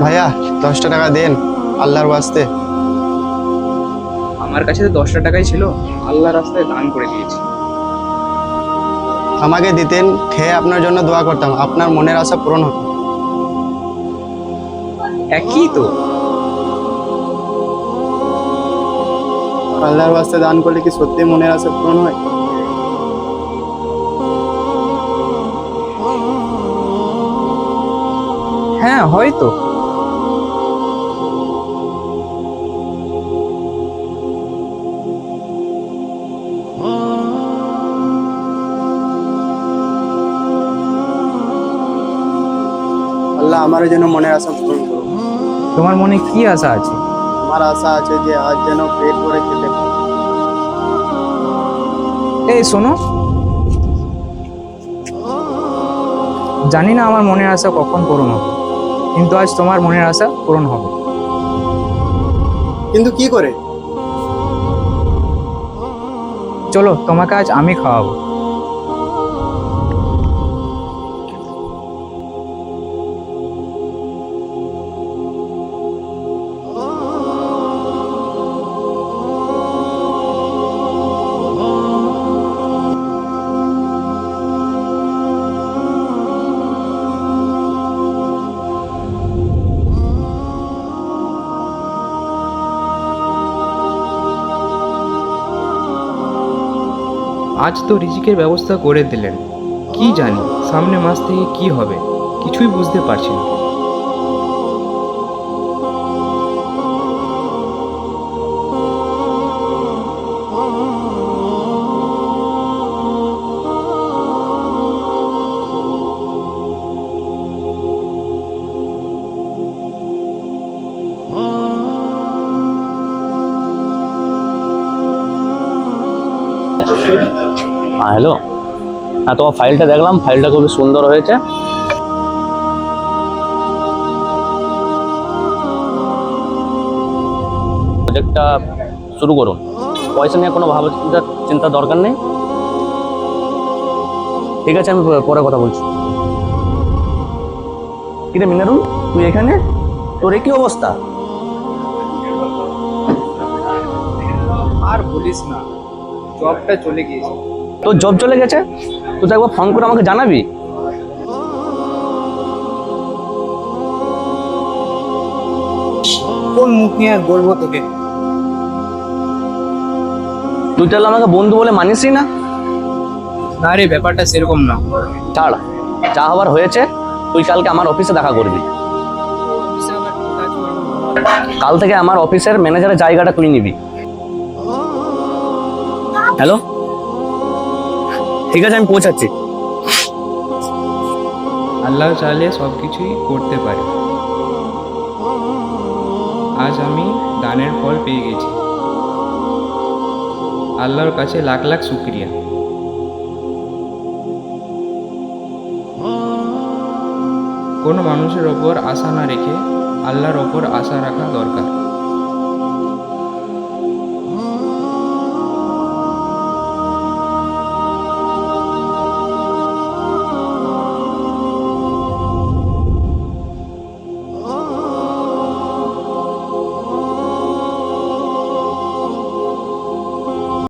ভাইয়া দশটা টাকা দেন আল্লাহর বাস্তে আমার কাছে তো দশটা টাকাই ছিল আল্লাহ রাস্তায় দান করে দিয়েছি। আমাকে দিতেন খেয়ে আপনার জন্য দোয়া করতাম আপনার মনের আশা পূরণ হতো। একই তো। আল্লাহর বাস্তে দান করলে কি সত্যি মনের আশা পূরণ হয়? হ্যাঁ হয়তো আল্লাহ আমার জন্য মনের আশা পূরণ করুন তোমার মনে কি আশা আছে? আমার আশা আছে যে আজ যেন পেট ভরে খেতে পারি। এই শোনো। জানি না আমার মনের আশা কখন পূরণ হবে কিন্তু আজ তোমার মনের আশা পূরণ হবে। কিন্তু কি করে? চলো তোমাকে আজ আমি খাওয়াবো। আজ তো রিজিকের ব্যবস্থা করে দিলেন। কি জানি, সামনে মাস থেকে কি হবে, কিছুই বুঝতে পারছি না। হ্যাঁ হ্যালো হ্যাঁ তোমার ফাইলটা দেখলাম ফাইলটা খুবই সুন্দর হয়েছে। প্রজেক্টটা শুরু করুন। পয়সা নিয়ে কোনো ভাবা চিন্তা দরকার নেই। ঠিক আছে, আমি পরে কথা বলছি। কিরে মিনারুল তুই এখানে? তোর কি অবস্থা? আর বলিস না জবটা চলে গিয়েছে। তোর জব চলে গেছে? তুই তো একবার ফোন করে আমাকে জানাবি? কোন মুখ নিয়ে আর বলব তোকে? তুই তাহলে আমাকে বন্ধু বলে মানিসই না না? রে ব্যাপারটা সেরকম না। ছাড় যা হবার হয়েছে তুই কালকে আমার অফিসে দেখা করবি। কাল থেকে আমার অফিসের ম্যানেজারের জায়গাটা তুই নিবি। হ্যালো ঠিক আছে, আমি পৌঁছাচ্ছি। আল্লাহ চাইলে সব কিছুই করতে পারে। আজ আমি দানের ফল পেয়ে গেছি। আল্লাহর কাছে লাখ লাখ শুক্রিয়া। কোনো মানুষের ওপর আশা না রেখে আল্লাহর ওপর আশা রাখা দরকার।